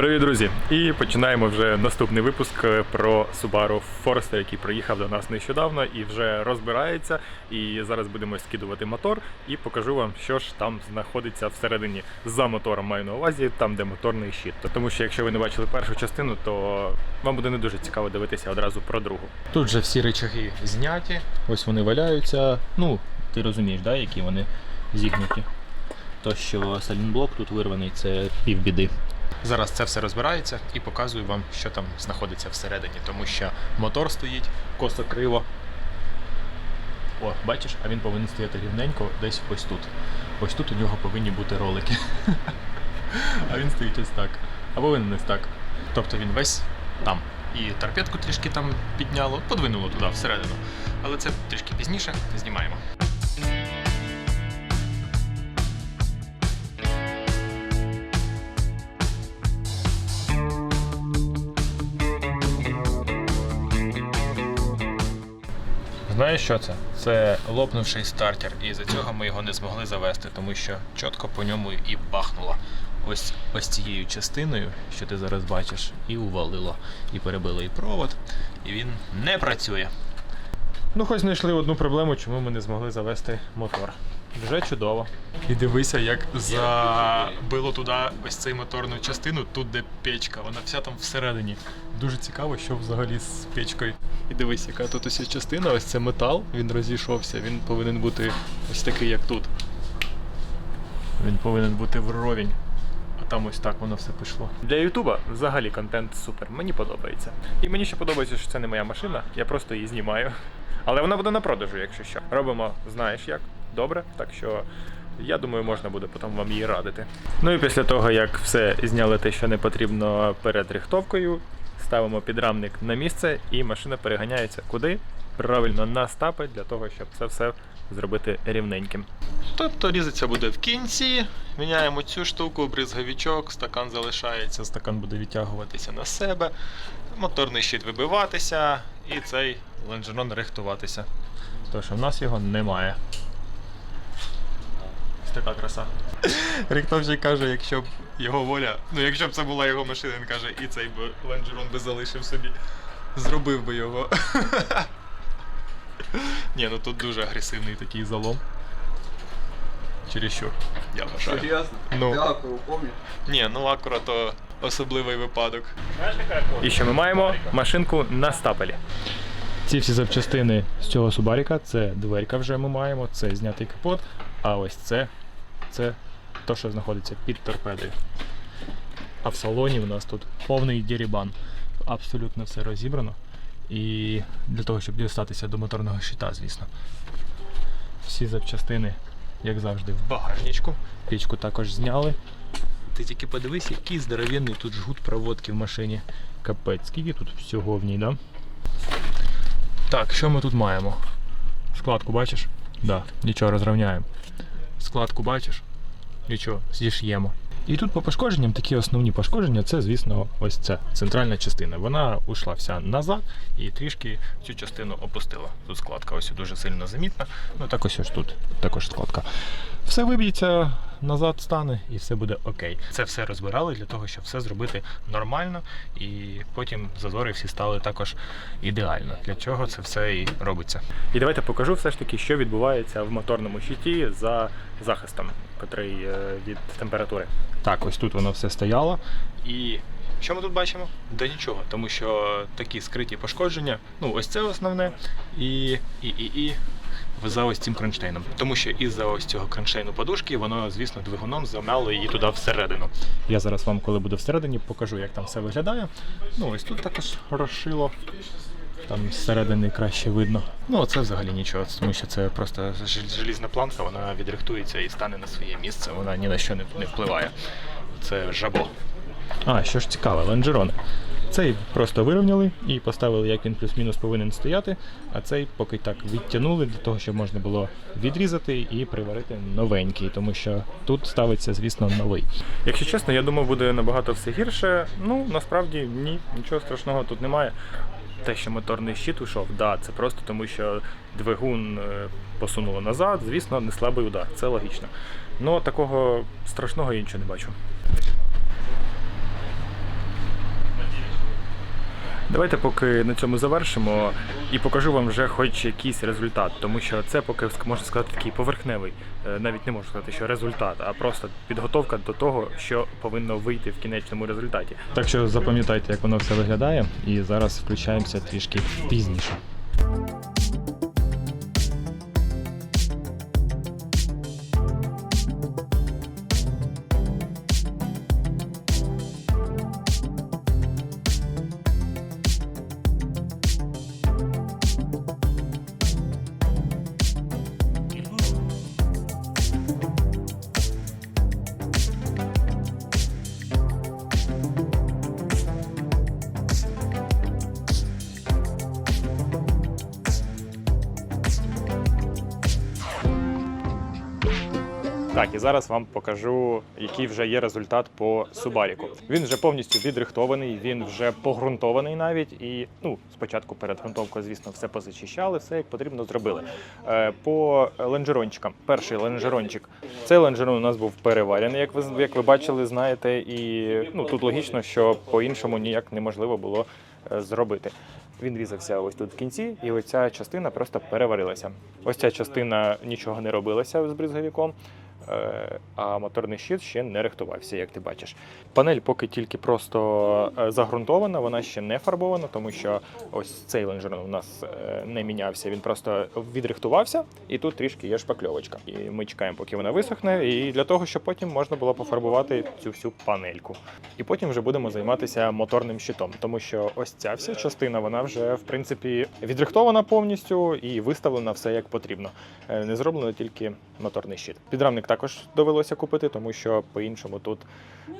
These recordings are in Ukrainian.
Привіт, друзі! І починаємо вже наступний випуск е, про Subaru Forester, який приїхав до нас нещодавно і вже розбирається. І зараз будемо скидувати мотор і покажу вам, що ж там знаходиться всередині за мотором. Маю на увазі, там де моторний щит. Тому що якщо ви не бачили першу частину, то вам буде не дуже цікаво дивитися одразу про другу. Тут же всі речаги зняті, ось вони валяються. Ну, ти розумієш, да, які вони зігнуті. То, що салінблок тут вирваний, це півбіди. Зараз це все розбирається і показую вам, що там знаходиться всередині, тому що мотор стоїть косо криво. О, бачиш, а він повинен стояти рівненько десь ось тут. Ось тут у нього повинні бути ролики. А він стоїть ось так. А повинен ось так. Тобто він весь там. І торпедку трішки там підняло, подвинуло туди всередину. Але це трішки пізніше знімаємо. Що це? Це лопнувший стартер, і за цього ми його не змогли завести, тому що чітко по ньому і бахнуло. Ось ось цією частиною, що ти зараз бачиш, і увалило. І перебило і провод, і він не працює. Ну, хоч знайшли одну проблему, чому ми не змогли завести мотор. Вже чудово. І дивися, як забило туди ось цей моторну частину, тут де печка, вона вся там всередині. Дуже цікаво, що взагалі з печкою. І дивись, яка тут ось частина, ось це метал, він розійшовся, він повинен бути ось такий, як тут. Він повинен бути вровень. А там ось так воно все пішло. Для Ютуба взагалі контент супер. Мені подобається. І мені ще подобається, що це не моя машина, я просто її знімаю. Але вона буде на продажу, якщо що. Робимо, знаєш як, добре. Так що я думаю, можна буде потім вам її радити. Ну і після того, як все зняли те, що не потрібно перед рихтовкою, ставимо підрамник на місце і машина переганяється куди? Правильно на стапи для того, щоб це все зробити рівненьким. Тобто різаться буде в кінці, міняємо цю штуку, бризговичок, стакан залишається, стакан буде відтягуватися на себе, моторний щит вибиватися і цей лонжерон рихтуватися. Що в нас його немає. Ось така краса. Рихтовщик каже, якщо б його воля, ну якщо б це була його машина, він каже, і цей би лонжерон би залишив собі. Зробив би його. Ні, ну тут дуже агресивний такий залом. Чересчур, я вважаю. Серйозно? Ну. Дякую, помню. Ні, ну акура то особливий випадок. І що ми маємо машинку на стапелі. Ці всі запчастини з цього Субаріка, це дверка вже ми маємо, це знятий капот, а ось це, це то, що знаходиться під торпедою. А в салоні у нас тут повний дірібан. Абсолютно все розібрано. І для того, щоб дістатися до моторного щита, звісно. Всі запчастини, як завжди, в багажничку. Пічку також зняли. Ти тільки подивись, який здоровенний тут жгут проводки в машині. Капець, скільки тут всього в ній, да? Так, що ми тут маємо? Складку бачиш? Да, нічого розрівняємо. Складку бачиш? Нічого, зіш'ємо. І тут по пошкодженням такі основні пошкодження це, звісно, ось ця центральна частина. Вона ушла вся назад і трішки цю частину опустила. Тут складка ось дуже сильно замітна. Ну так ось ось тут також складка. Все виб'ється, назад стане і все буде окей. Це все розбирали для того, щоб все зробити нормально, і потім зазори всі стали також ідеально. Для чого це все і робиться. І давайте покажу все ж таки, що відбувається в моторному щиті за захистом, котрий е, від температури. Так, ось тут воно все стояло. І що ми тут бачимо? Да нічого, тому що такі скриті пошкодження. Ну, ось це основне. І, і, і, і за ось цим кронштейном. Тому що із-за ось цього кронштейну подушки воно, звісно, двигуном замяло її туди всередину. Я зараз вам, коли буду всередині, покажу, як там все виглядає. Ну, ось тут також розшило. Там зсередини краще видно. Ну, це взагалі нічого, тому що це просто желізна планка, вона відрихтується і стане на своє місце, вона ні на що не, впливає. Це жабо. А, що ж цікаве, лонжерони. Цей просто вирівняли і поставили, як він плюс-мінус повинен стояти, а цей поки так відтягнули для того, щоб можна було відрізати і приварити новенький, тому що тут ставиться, звісно, новий. Якщо чесно, я думав, буде набагато все гірше. Ну, насправді ні, нічого страшного тут немає. Те, що моторний щит ушов, да, це просто тому, що двигун е, посунуло назад, звісно, не слабий удар, це логічно. Ну такого страшного я нічого не бачу. Давайте поки на цьому завершимо і покажу вам вже хоч якийсь результат, тому що це поки можна сказати такий поверхневий, е, навіть не можу сказати, що результат, а просто підготовка до того, що повинно вийти в кінечному результаті. Так що запам'ятайте, як воно все виглядає, і зараз включаємося трішки пізніше. Так, і зараз вам покажу, який вже є результат по Субаріку. Він вже повністю відрихтований, він вже погрунтований навіть. І ну, спочатку перед грунтовкою, звісно, все позачищали, все як потрібно зробили. Е, по ленджерончикам. Перший ленджерончик. Цей ленджерон у нас був переварений, як ви як ви бачили, знаєте. І ну тут логічно, що по-іншому ніяк неможливо було е, зробити. Він різався ось тут в кінці, і оця частина просто переварилася. Ось ця частина нічого не робилася з бризговиком. Е, а моторний щит ще не рихтувався, як ти бачиш. Панель поки тільки просто е, загрунтована, вона ще не фарбована, тому що ось цей лонжерон у нас е, не мінявся, він просто відрихтувався, і тут трішки є шпакльовочка. І ми чекаємо, поки вона висохне, і для того, щоб потім можна було пофарбувати цю всю панельку. І потім вже будемо займатися моторним щитом, тому що ось ця вся частина, вона вже в принципі відрихтована повністю і виставлена все як потрібно. Не зроблено тільки моторний щит. Підрамник також довелося купити, тому що по-іншому тут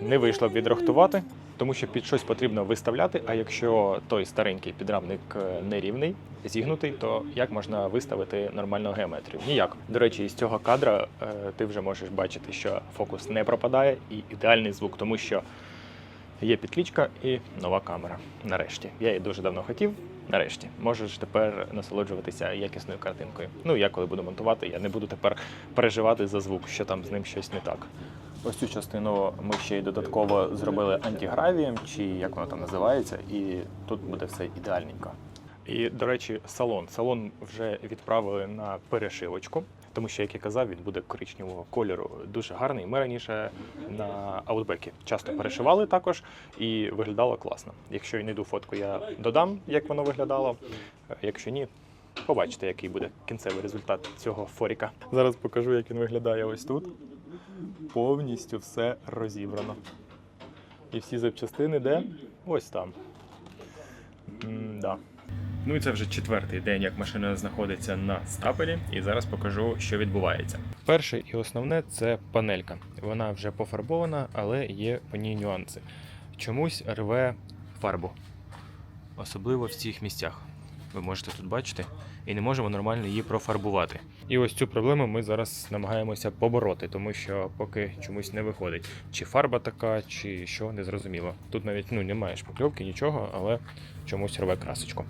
не вийшло б відрахтувати, тому що під щось потрібно виставляти. А якщо той старенький підрамник е, нерівний, зігнутий, то як можна виставити нормальну геометрію? Ніяк. До речі, із цього кадра е, ти вже можеш бачити, що фокус не пропадає і ідеальний звук, тому що є підлічка і нова камера. Нарешті. Я її дуже давно хотів. Нарешті можеш тепер насолоджуватися якісною картинкою. Ну я коли буду монтувати, я не буду тепер переживати за звук, що там з ним щось не так. Ось цю частину ми ще й додатково зробили антигравієм, чи як воно там називається, і тут буде все ідеальненько. І, до речі, салон. Салон вже відправили на перешивочку, тому що, як я казав, він буде коричневого кольору. Дуже гарний. Ми раніше на аутбекі часто перешивали також і виглядало класно. Якщо я знайду фотку, я додам, як воно виглядало. Е, Якщо ні, побачите, який буде кінцевий результат цього форіка. Зараз покажу, як він виглядає ось тут. Повністю все розібрано. І всі запчастини де? Ось там. М-да. Ну і це вже четвертий день, як машина знаходиться на стапелі, і зараз покажу, що відбувається. Перше і основне це панелька. Вона вже пофарбована, але є по ній нюанси. Чомусь рве фарбу, особливо в цих місцях. Ви можете тут бачити, і не можемо нормально її профарбувати. І ось цю проблему ми зараз намагаємося побороти, тому що поки чомусь не виходить. Чи фарба така, чи що, не зрозуміло. Тут навіть ну, немає шпакльовки, нічого, але чомусь рве красочку.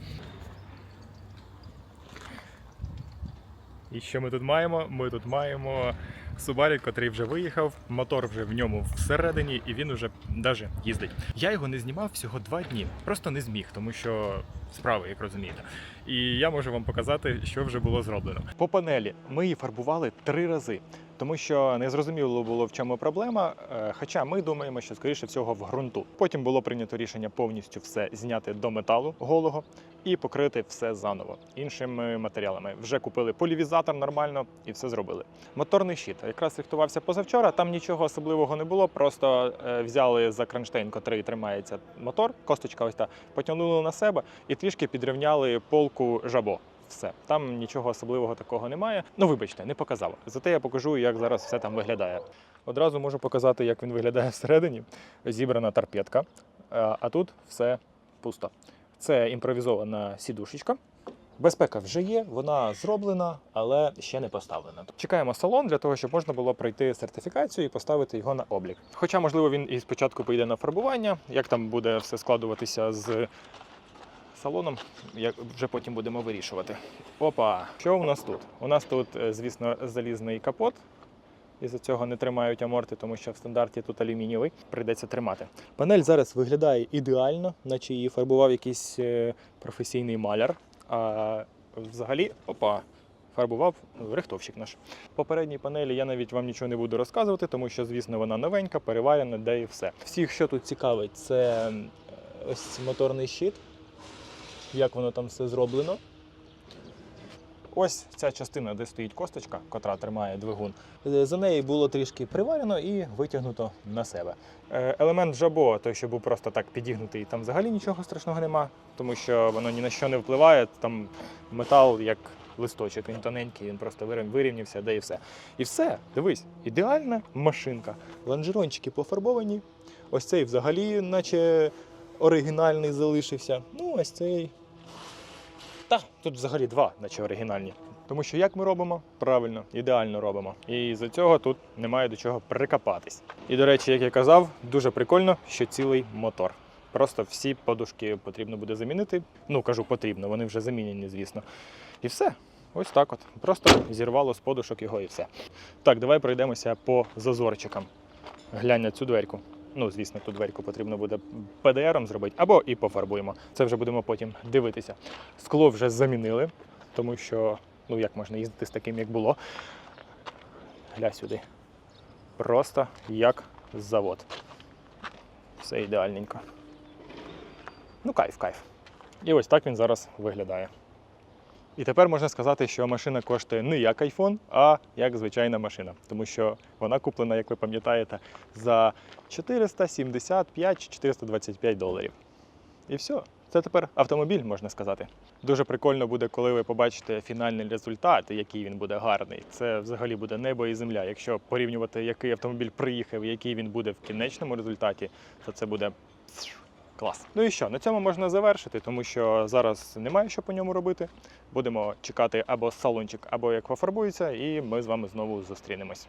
І що ми тут маємо? Ми тут маємо Subaru, котрий вже виїхав, мотор вже в ньому всередині, і він уже навіть їздить. Я його не знімав всього два дні, просто не зміг, тому що справи, як розумієте. І я можу вам показати, що вже було зроблено. По панелі ми її фарбували три рази. Тому що не зрозуміло було в чому проблема. е, Хоча ми думаємо, що скоріше всього в ґрунту. Потім було прийнято рішення повністю все зняти до металу голого і покрити все заново іншими матеріалами. Вже купили полівізатор нормально і все зробили. Моторний щит якраз рихтувався позавчора. Там нічого особливого не було. Просто е, взяли за кронштейн, котрий тримається мотор, косточка ось та потягнули на себе і трішки підрівняли полку жабо. Все, там нічого особливого такого немає. Ну, вибачте, не показав. Зате я покажу, як зараз все там виглядає. Одразу можу показати, як він виглядає всередині. Зібрана торпедка, а а тут все пусто. Це імпровізована сідушечка. Безпека вже є, вона зроблена, але ще не поставлена. Чекаємо салон для того, щоб можна було пройти сертифікацію і поставити його на облік. Хоча, можливо, він і спочатку поїде на фарбування, як там буде все складуватися з салоном, як вже потім будемо вирішувати. Опа, що у нас тут? У нас тут, е, звісно, залізний капот. із-за цього не тримають аморти, тому що в стандарті тут алюмінієвий, прийдеться тримати. Панель зараз виглядає ідеально, наче її фарбував якийсь е, професійний маляр. А взагалі, опа, фарбував рихтовщик наш. Попередній панелі я навіть вам нічого не буду розказувати, тому що, звісно, вона новенька, переварена, де і все. Всіх, що тут цікавить, це ось моторний щит, як воно там все зроблено. Ось ця частина, де стоїть косточка, котра тримає двигун. Е, За неї було трішки приварено і витягнуто на себе. Е, Елемент жабо, той, що був просто так підігнутий, там взагалі нічого страшного нема, тому що воно ні на що не впливає. Там метал як листочок, він тоненький, він просто вирів- вирівнявся, де і все. І все, дивись, ідеальна машинка. Лонжерончики пофарбовані. Ось цей взагалі, наче оригінальний залишився. Ну, ось цей та, тут взагалі два, наче оригінальні. Тому що як ми робимо? Правильно, ідеально робимо. І з цього тут немає до чого прикопатись. І до речі, як я казав, дуже прикольно, що цілий мотор. Просто всі подушки потрібно буде замінити. Ну, кажу, потрібно, вони вже замінені, звісно. І все. Ось так от. Просто зірвало з подушок його і все. Так, давай пройдемося по зазорчикам. Глянь на цю дверку. Ну, звісно, ту дверку потрібно буде ПДРом зробити або і пофарбуємо. Це вже будемо потім дивитися. Скло вже замінили, тому що ну як можна їздити з таким, як було. Гля сюди. Просто як завод. Все ідеальненько. Ну, кайф, кайф. І ось так він зараз виглядає. І тепер можна сказати, що машина коштує не як iPhone, а як звичайна машина, тому що вона куплена, як ви пам'ятаєте, за 475 чи 425 доларів. І все. Це тепер автомобіль, можна сказати. Дуже прикольно буде, коли ви побачите фінальний результат, який він буде гарний. Це взагалі буде небо і земля. Якщо порівнювати, який автомобіль приїхав, який він буде в кінечному результаті, то це буде клас. Ну і що, на цьому можна завершити, тому що зараз немає що по ньому робити. Будемо чекати або салончик, або як пофарбується, і ми з вами знову зустрінемось.